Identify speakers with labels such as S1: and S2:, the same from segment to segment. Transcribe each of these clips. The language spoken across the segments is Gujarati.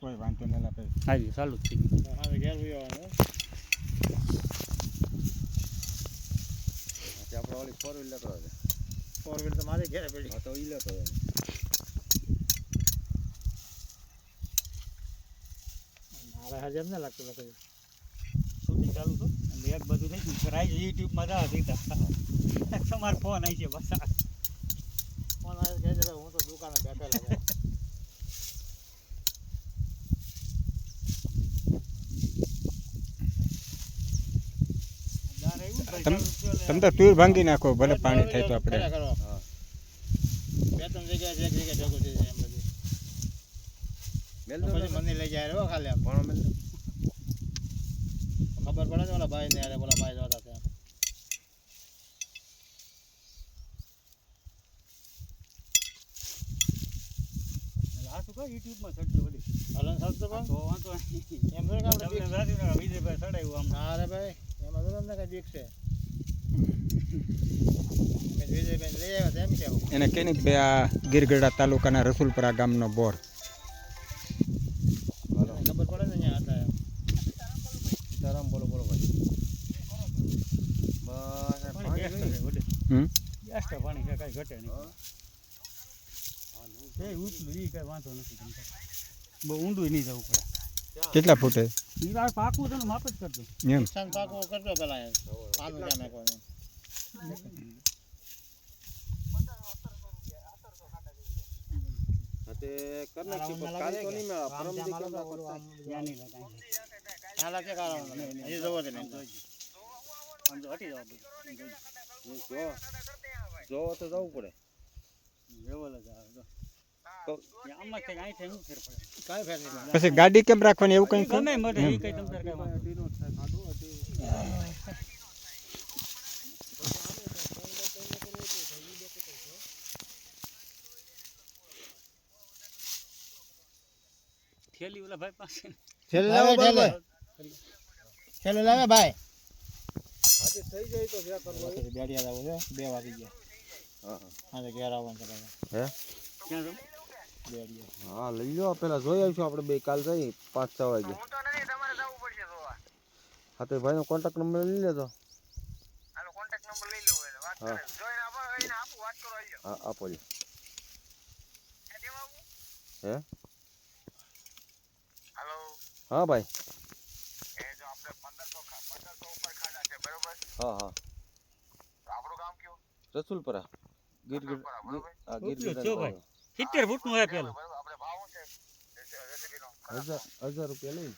S1: કોઈ વાંધો નહીં લાગે
S2: હાજી ચાલુ જ થઈ ગયું.
S3: હવે ઘેર આવવાનું
S4: આપણે ઓલી ફોર વ્હીલ લેતો હતો
S3: ફોર વ્હીલ તો મારે ઘેર પડી.
S4: હા તો ઈ લેતો
S3: મારે હજમ ના લાગતું લખે
S2: શૂટિંગ ચાલુ હતું. એક બધું નહીં થયું રાઈજ યુટ્યુબમાં જવા સીધા. તમારો ફોન આવી છે બસ
S3: ફોન આવે કહે હું તો દુકાને બેઠેલો છે
S2: દાર આવ્યું ને ભાઈ,
S1: તમ- તો ટૂર ભાંગી નાખો ભલે પાણી થાય તો આપણે.
S3: કર્યા બે ત્રણ જગ્યાએ એક જગ્યાએ ભેગું થઈ જાય એમ બધું.
S4: મેલ
S3: તો.
S4: દો
S3: પછી મને લઈ જાય ખાલી આમ.
S4: ભણો
S3: ખબર પડે ને ઓલા ભાઈ ને ઓલા ભાઈ જોતા
S2: કહો યુટ્યુબમાં ચડજો વળી
S3: હલન સાહેબ પણ.
S2: તો વાંધો
S3: એમ થોડું કામ
S2: વિજયભાઈ ચડાવ્યું આમ.
S3: ના રે ભાઈ એમાં તો તમને કઈ બીક
S1: એને કેની ભાઈ આ ગીરગઢડા તાલુકાના રસુલપરા ગામનો બોર
S2: પાણી કાંઈ ઘટે નહીં
S4: હા.
S2: એ કાંઈ વાંધો નથી બહુ ઊંડું નહીં જવું પડે
S1: કેટલા ફૂટે?
S2: ઈ આ પાકું છે માપ જ કરજો.
S1: એમ.
S3: નુકસાન પાકો કરજો પેલા એમ પાકું ક્યાં કોઈ એમ
S4: તે કર નાખી પણ કાલ તો નહીં મેળા પરમ દી કેમ કરતા?
S2: ત્યાં લગાય.
S3: ના લાગે કારણ હજી જવો છે નહીં.
S2: આમ તો હટી જાવ બધું.
S4: જો. તો જવું પડે.
S2: લેવલ જ.
S1: પછી ગાડી કેમ રાખવાની એવું કંઈ
S2: ગમે કંઈ. થેલી ઓલા ભાઈ પાસે.
S3: છેલ્લે લાવે છેલ્લે છેલ્લે લાવે ભાઈ.
S4: આજે થઈ જાય તો જ્યાં કરવું
S3: બેડિયા જવું છે બે વાગી ગયા.
S4: હા હા.
S3: આજે ઘેર આવવાનું છે
S4: હે?
S2: ક્યાં જાઉં?
S3: બેડિયા
S4: હા લઈ લો પેલા જોઈ આવીશું આપણે બે કાલ જઈ પાંચ છ વાગે. હા તો ભાઈનો કોન્ટેક્ટ નંબર લઈ લેતો હા હા. આપો લ્યો. હે? હા ભાઈ. હા હા. રસુલપરા. ગીર ગીર હા ગીર ગીર
S2: ભાઈ. સિત્તેર ફૂટનું હે પેલું.
S4: હજાર હજાર રૂપિયા લઈ.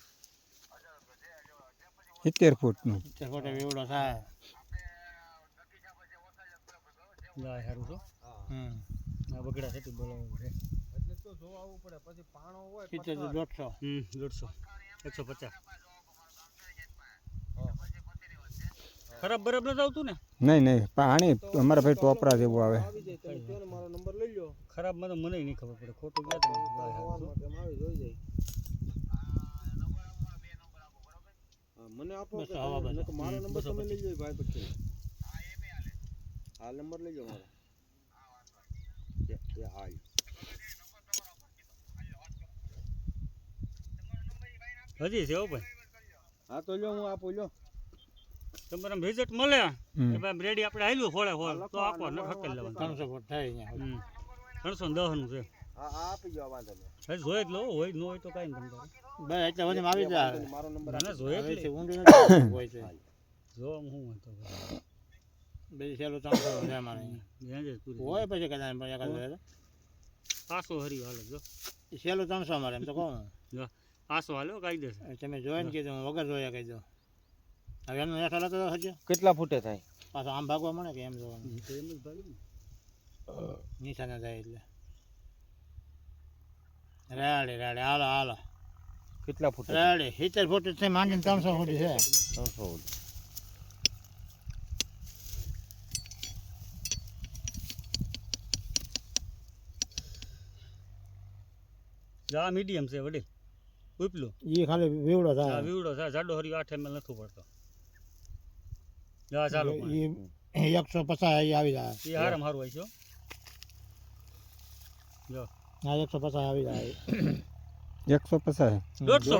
S1: સિત્તેર ફૂટનું
S3: સિત્તેર ફૂટ એવડો થાય.
S2: ગાય હારું છો.
S3: હમ.
S2: આ બગડા બોલાવવું છે.
S4: એટલે તો જોવા આવવું પડે. પછી પાણો હોય
S3: દોઢસો.
S2: હમ દોઢસો. એકસો પચાસ. ખરાબ બરાબર નથી આવતું ને?
S1: નહીં નહીં પાણી અમારા ભાઈ ટોપરા જેવું આવે.
S2: ખરાબ તો મને નહીં ખબર પડે ખોટું
S4: હા, મને આપો
S3: બસ આવા
S4: તમે- મારો નંબર તમે લઈ જાય ભાઈ પછી. આ નંબર લઈ લો મારો. આ
S2: હજી છે હો ભાઈ.
S4: હા તો લ્યો હું આપું લ્યો.
S2: તમારે વિઝિટ મળે?
S1: હમ.
S2: કે ભાઈ રેડી આપણે આવ્યું ખોળે ખોળ તો આપો ને ખકેલ લેવાનું.
S3: ત્રણસો ફૂટ થાય
S2: ત્રણસો ને છે.
S4: આપી વાંધો નહીં.
S2: હજી જ લો હોય ન હોય તો કાંઈ નહીં
S3: બસ એટલે આવી જાય
S4: મારો નંબર
S2: ના ના
S3: છે. નથી હોય છે છે
S2: જ પૂરી.
S3: હોય પછી કદાચ પણ એકાદ બે.
S2: હરી હાલો જો.
S3: એ છેલ્લું ત્રણસો અમારે એમ તો કહું
S2: જો પાસો હાલ્યો કાયદેસર
S3: તમે જોઈને કીધું વગર જોયા કહી દઉં હવે એનું હેઠળ હતો હજુ
S4: કેટલા ફૂટે થાય?
S3: પાછો આમ ભાગવા મળે કે એમ જોવાનું?
S2: એમ જ ને.
S3: નિશાને જાય એટલે. રાડે રાડે હાલો હાલો.
S4: કેટલા ફૂટ
S3: રાડે સિત્તેર ફૂટ છે માંડીને ત્રણસો ફૂટ છે.
S4: ત્રણસો ફૂટ
S2: જા મીડિયમ છે વડીલ. ઉપલું.
S3: એ ખાલી વીવડો થાય.
S2: વીવડો થાય જાડો હરી આઠ એમ નથી પડતો
S3: એ એકસો પચાસ આવી જાય.
S2: એ હારામ હારું હોય છે જો.
S3: હા એકસો પચાસ આવી જાય.
S1: એકસો પચાસ?
S2: દોઢસો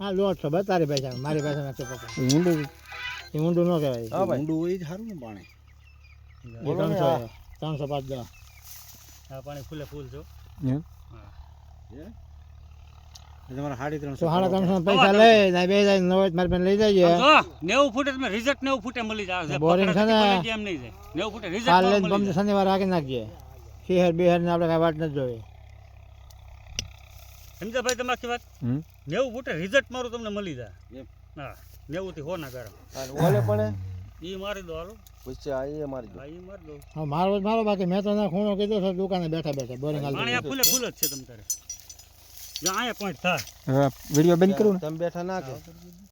S3: હા દોઢસો બતારી પૈસા મારી પાસે નથી પચાસ
S1: ઊંડું
S3: એ ઊંડું ન કહેવાય.
S4: હા ઊંડું હોય જ સારું ને પાણી.
S3: ત્રણસો ત્રણસો પાંચ દસ.
S2: આ પાણી ફૂલે ફૂલ છો
S4: તમારે સાડી ત્રણસો
S3: પૈસા લઈ ને બે જાય નવ મારી પાસે લઈ જઈએ
S2: નેવું ફૂટે તમે રિઝલ્ટ નેવું ફૂટે મળી જાય.
S3: બોરિંગ છે ને.
S2: પકડાથી મળી જાય એમ નહીં જાય. નેવું ફૂટે
S3: કાલ લઈને
S2: રિઝલ્ટ
S3: શનિવાર રાખી નાખીએ શહેર બિહાર ને આપણે કાંઈ વાટ નથી જોઈ
S2: સમજા ભાઈ તમારી વાત?
S1: હમ?
S2: નેવું ફૂટે રિઝલ્ટ મારું તમને મળી જાય. હા નેવું થી ગરમ.
S4: અને ઓલે પણ
S2: ઈ મારી દો હાલો.
S4: પછી આ એ મારી દો.
S2: હા ઈ મારી દો.
S3: હવે મારો મારો બાકી મેં તો ના ખૂણો કીધો છે દુકાને બેઠા બેઠા બોરિંગ
S2: પાણી આ ફૂલે ફૂલ જ છે તમ તારે. અહીંયા પોઈન્ટ થાય.
S1: હવે વીડિયો બંધ કરું ને.
S4: તમે બેઠા ના કે?